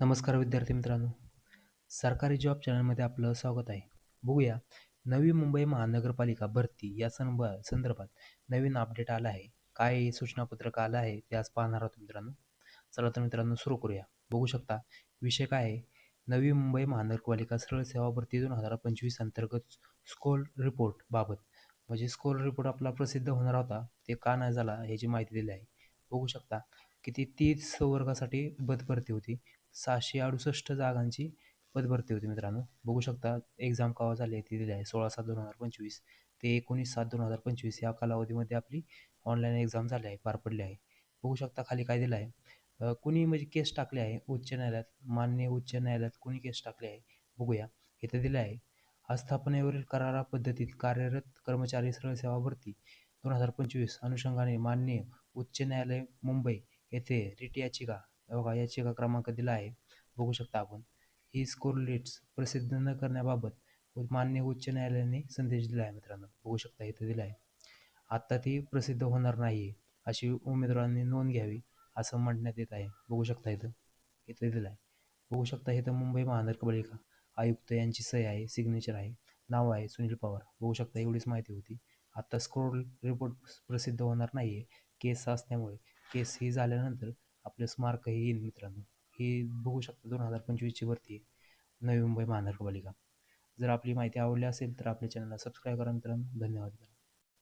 नमस्कार विद्यार्थी मित्रांनो. सरकारी जॉब चॅनलमध्ये आपलं स्वागत आहे. बघूया नवी मुंबई महानगरपालिका भरती या संब संदर्भात नवीन अपडेट आला आहे. काय सूचनापत्रक आलं आहे ते आज पाहणार आहोत मित्रांनो. चला तर मित्रांनो सुरू करूया. बघू शकता विषय काय आहे? नवी मुंबई महानगरपालिका सरळ सेवा भरती दोन हजार पंचवीस अंतर्गत स्कोर रिपोर्ट बाबत. म्हणजे स्कोर रिपोर्ट आपला प्रसिद्ध होणार होता ते का नाही झाला ह्याची माहिती दिली आहे. बघू शकता किती तीस वर्गासाठी पद भरती होती. सहाशे अडुसष्ट जागांची पदभरती होती मित्रांनो. बघू शकता एक्झाम केव्हा झाली आहे ती दिली आहे. सोळा सात दोन हजार पंचवीस. ते एकोणीस सात दोन हजार पंचवीस या कालावधीमध्ये आपली ऑनलाईन एक्झाम झाली आहे पार पडली आहे. बघू शकता खाली काय दिलं आहे. कुणी म्हणजे केस टाकले आहे? उच्च न्यायालयात मान्य उच्च न्यायालयात कुणी केस टाकले आहे? बघूया. इथं दिलं आहे. आस्थापनेवरील करारा पद्धतीत कार्यरत कर्मचारी सरळ सेवा भरती दोन हजार पंचवीस. अनुषंगाने मान्य उच्च न्यायालय मुंबई येथे रिट याचिका बघा याचिका क्रमांक दिला आहे. बघू शकता आपण. ही स्कोर लिट्स प्रसिद्ध न करण्याबाबत मान्य उच्च न्यायालयाने संदेश दिला आहे मित्रांनो. बघू शकता इथं दिला आहे. आत्ता ती प्रसिद्ध होणार नाही आहे अशी उमेदवारांनी नोंद घ्यावी असं म्हणण्यात येत आहे. बघू शकता इथं. इथं दिलं आहे. बघू शकता इथं मुंबई महानगरपालिका आयुक्त यांची सही आहे सिग्नेचर आहे नाव आहे सुनील पवार. बघू शकता एवढीच माहिती होती. आत्ता स्क्रोल रिपोर्ट प्रसिद्ध होणार नाही आहे केस असल्यामुळे केस ही झाल्यानंतर आपलं स्मारकही येईल मित्रांनो. हे बघू शकता दोन हजार पंचवीसची वरती नवी मुंबई महानगरपालिका. जर आपली माहिती आवडली असेल तर आपल्या चॅनलला सबस्क्राईब करा मित्रांनो. धन्यवाद.